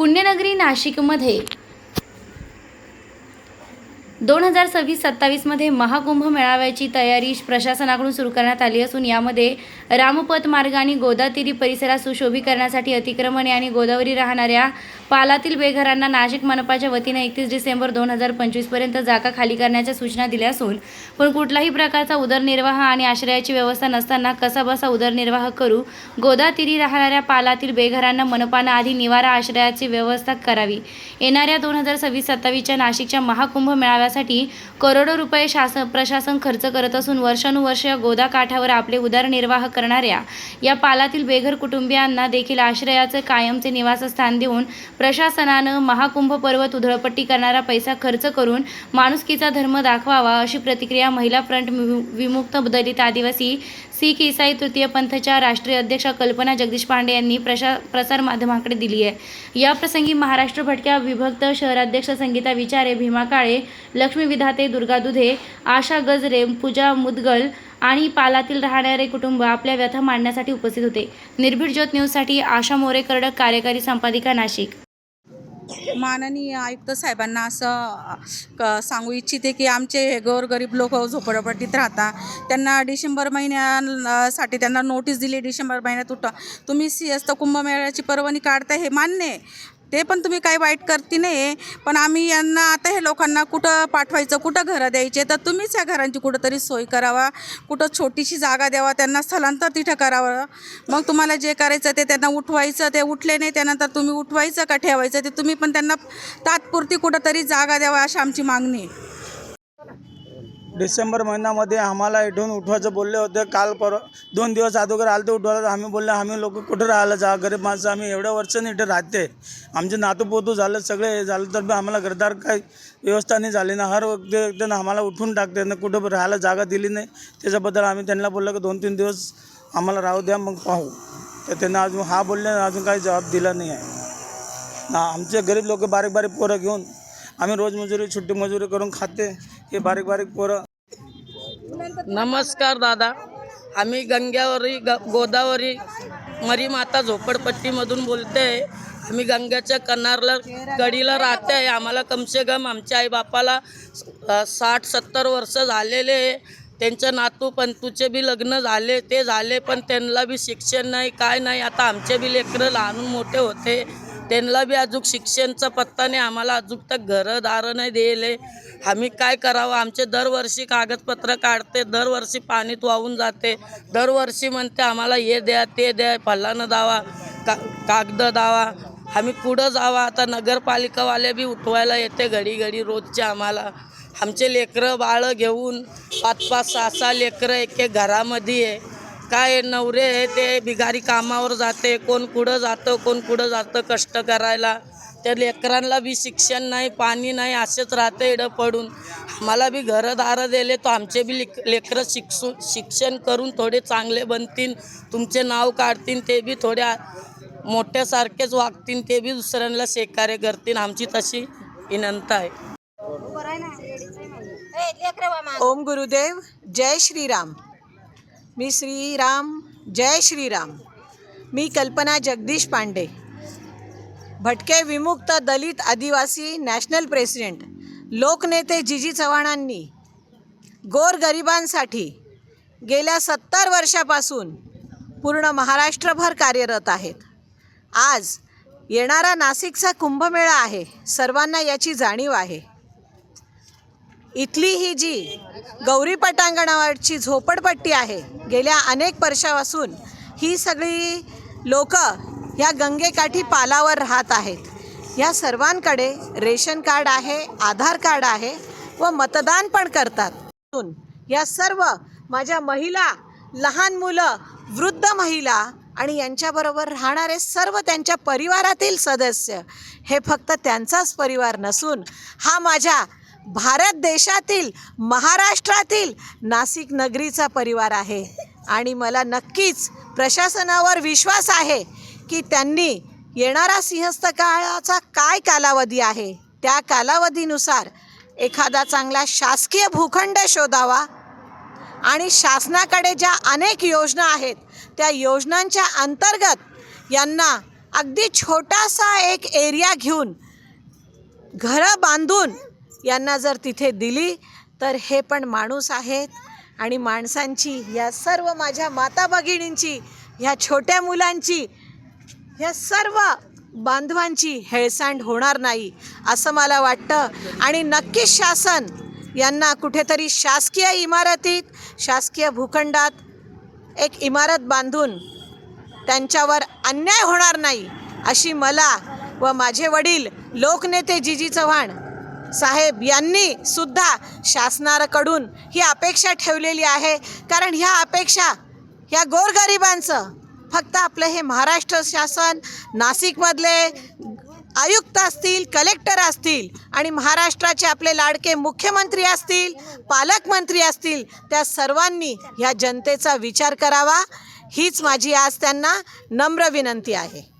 पुण्यनगरी नाशिकमध्ये दोन हजार सव्वीस सत्तावीसमध्ये महाकुंभ मेळाव्याची तयारी प्रशासनाकडून सुरू करण्यात आली असून यामध्ये रामपथ मार्गाने गोदातिरी गोदातीरी परिसरात सुशोभीकरणासाठी अतिक्रमणे आणि गोदावरी राहणाऱ्या पालातील बेघरांना नाशिक मनपाच्या वतीने एकतीस डिसेंबर दोन हजार पंचवीसपर्यंत जागा खाली करण्याच्या सूचना दिल्या असून पण कुठलाही प्रकारचा उदरनिर्वाह आणि आश्रयाची व्यवस्था नसताना कसाबसा उदरनिर्वाह करू गोदातीरी राहणाऱ्या पालातील बेघरांना मनपानं आधी निवारा आश्रयाची व्यवस्था करावी. येणाऱ्या दोन हजार सव्वीस सत्तावीसच्या नाशिकच्या महाकुंभ मेळाव्यासाठी करोडो रुपये शासन प्रशासन खर्च करत असून वर्षानुवर्ष गोदा काठावर आपले उदरनिर्वाह करणाऱ्या. या पालातील बेघर कुटुंबियांना देखील आश्रयाचे कायमचे निवासस्थान देऊन प्रशासनानं महाकुंभ पर्वत उधळपट्टी करणारा पैसा खर्च करून माणुसकीचा धर्म दाखवावा अशी प्रतिक्रिया महिला फ्रंट विमुक्त दलित आदिवासी सिख ईसाई तृतीय पंथच्या राष्ट्रीय अध्यक्षा कल्पना जगदीश पांडे यांनी प्रशा प्रसारमाध्यमाकडे दिली आहे. याप्रसंगी महाराष्ट्र भटक्या विभक्त शहराध्यक्ष संगीता विचारे भीमा काळे लक्ष्मी विधाते दुर्गा दुधे आशा गजरे पूजा मुदगल आणि पालातील राहणारे कुटुंब आपल्या व्यथा मांडण्यासाठी उपस्थित होते. निर्भीड ज्योत न्यूजसाठी आशा मोरे कर्डक कार्यकारी संपादिका नाशिक. माननीय आयुक्त साहेबांना असं क सांगू इच्छिते की आमचे गोरगरीब लोक झोपडपट्टीत राहता. त्यांना डिसेंबर महिन्यासाठी त्यांना नोटीस दिली डिसेंबर महिन्यात उठा. तुम्ही सिंहस्थ कुंभमेळ्याची परवानी काढता हे मान्य आहे. ते पण तुम्ही काही वाईट करते नाही पण आम्ही यांना आता हे लोकांना कुठं पाठवायचं कुठं घरं द्यायचे तर तुम्हीच या घरांची कुठंतरी सोय करावा. कुठं छोटीशी जागा द्यावा त्यांना स्थलांतर तिथं करावं. मग तुम्हाला जे करायचं ते त्यांना उठवायचं ते उठले नाही त्यानंतर तुम्ही उठवायचं का ठेवायचं ते तुम्ही पण त्यांना तात्पुरती कुठंतरी जागा द्यावा अशी आमची मागणी आहे. डिसेंबर महिन्यामध्ये आम्हाला इथून उठवायचं बोलले होते. काल पर दोन दिवस अगोदर आलं तर उठवायला. तर आम्ही बोलले आम्ही लोक कुठं राहायला जा? गरीब माणसं आम्ही एवढ्या वर्षांनी इथं राहते. आमचे नातूपोतू झालं सगळे हे झालं तर आम्हाला घरदार काही व्यवस्था नाही झाली ना. हर व्यक्ती एकदम आम्हाला उठून टाकते ना. कुठं राहायला जागा दिली नाही. त्याच्याबद्दल आम्ही त्यांना बोललं की दोन तीन दिवस आम्हाला राहू द्या मग पाहू. तर त्यांना अजून हा बोलले अजून काही जबाब दिला नाही आहे. ना आमचे गरीब लोक बारीक बारीक पोरं घेऊन आम्ही रोजमजुरी छुट्टी मजुरी करून खाते. हे बारीक बारीक पोरं नमस्कार दादा. आम्ही गंग्यावरी ग गोदावरी मरी माता झोपडपट्टीमधून बोलते आहे आम्ही गंग्याच्या कनारला गडीला राहते आहे आम्हाला कमसे कम आमच्या आईबापाला साठ सत्तर वर्ष झालेले. आहे. त्यांच्या नातू पंतूचे बी लग्न झाले ते झाले पण त्यांना बी शिक्षण नाही काय नाही. आता आमचे बी लेकरं लहान मोठे होते. त्यांना बी अजून शिक्षणचा पत्ता नाही आम्हाला अजून तर घरं दारं नाही दिले. आम्ही काय करावं? आमचे दरवर्षी कागदपत्र काढते दरवर्षी पाणीत वाहून जाते. दरवर्षी म्हणते आम्हाला हे द्या ते द्या फलानं दावा का कागद दावा. आम्ही पुढं जावा? आता नगरपालिकावाले बी उठवायला येते घडी घडी रोजचे आम्हाला. आमचे लेकरं बाळं घेऊन पाच पाच सहा सहा लेकरं एक एक घरामध्ये आहे. काय नवरे आहे ते बिगारी कामावर जाते कोण कुठं जातं कोण कुठं जातं कष्ट करायला. त्या लेकरांना बी शिक्षण नाही पाणी नाही असेच राहते एडं पडून. आम्हाला बी घरं दारं दिले तर आमचे बी लेक लेकरं शिक्षू शिक्षण करून थोडे चांगले बनतील. तुमचे नाव काढतील ते बी थोड्या मोठ्यासारखेच वागतील ते बी दुसऱ्यांना सहकार्य करतील. आमची तशी विनंती आहे. ओम गुरुदेव जय श्रीराम. मी श्रीराम जय श्रीराम. मी कल्पना जगदीश पांडे. भटके विमुक्त दलित आदिवासी नॅशनल प्रेसिडेंट लोकनेते जिजी चव्हाणांनी गोरगरिबांसाठी गेल्या सत्तर वर्षापासून पूर्ण महाराष्ट्रभर कार्यरत आहेत. आज येणारा नाशिकचा कुंभमेळा आहे सर्वांना याची जाणीव आहे. इथली ही जी गौरी पटांगणावरची झोपडपट्टी आहे गेल्या अनेक वर्षापासून ही सगळी लोक या गंगेकाठी पालावर राहत आहेत. या सर्वांकडे रेशन कार्ड आहे आधार कार्ड आहे व मतदान पण करतात. या सर्व माझ्या महिला लहान मुलं वृद्ध महिला आणि यांच्याबरोबर राहणारे सर्व त्यांच्या परिवारातील सदस्य हे फक्त त्यांचाच परिवार नसून हा माझ्या भारत देशातील महाराष्ट्रातील नाशिक नगरीचा परिवार आहे. आणि मला नक्कीच प्रशासनावर विश्वास आहे की त्यांनी येणारा सिंहस्थ काळाचा काय कालावधी आहे त्या कालावधीनुसार एखादा चांगला शासकीय भूखंड शोधावा. आणि शासनाकडे ज्या अनेक योजना आहेत त्या योजनांच्या अंतर्गत यांना अगदी छोटासा एक एरिया घेऊन घरं बांधून यांना जर तिथे दिली तर हे पण माणूस आहेत. आणि माणसांची या सर्व माझ्या माता भगिनींची ह्या छोट्या मुलांची ह्या सर्व बांधवांची हेळसांड होणार नाही असं मला वाटतं. आणि नक्कीच शासन यांना कुठेतरी शासकीय इमारतीत शासकीय भूखंडात एक इमारत बांधून त्यांच्यावर अन्याय होणार नाही अशी मला व माझे वडील लोकनेते जीजी चव्हाण साहेब यांनी सुद्धा शासनाकडून ही अपेक्षा ठेवलेली आहे. कारण ह्या अपेक्षा ह्या गोरगरिबांचं फक्त आपलं हे महाराष्ट्र शासन नाशिकमधले आयुक्त असतील कलेक्टर असतील आणि महाराष्ट्राचे आपले लाडके मुख्यमंत्री असतील पालकमंत्री असतील त्या सर्वांनी ह्या जनतेचा विचार करावा. हीच माझी आज त्यांना नम्र विनंती आहे.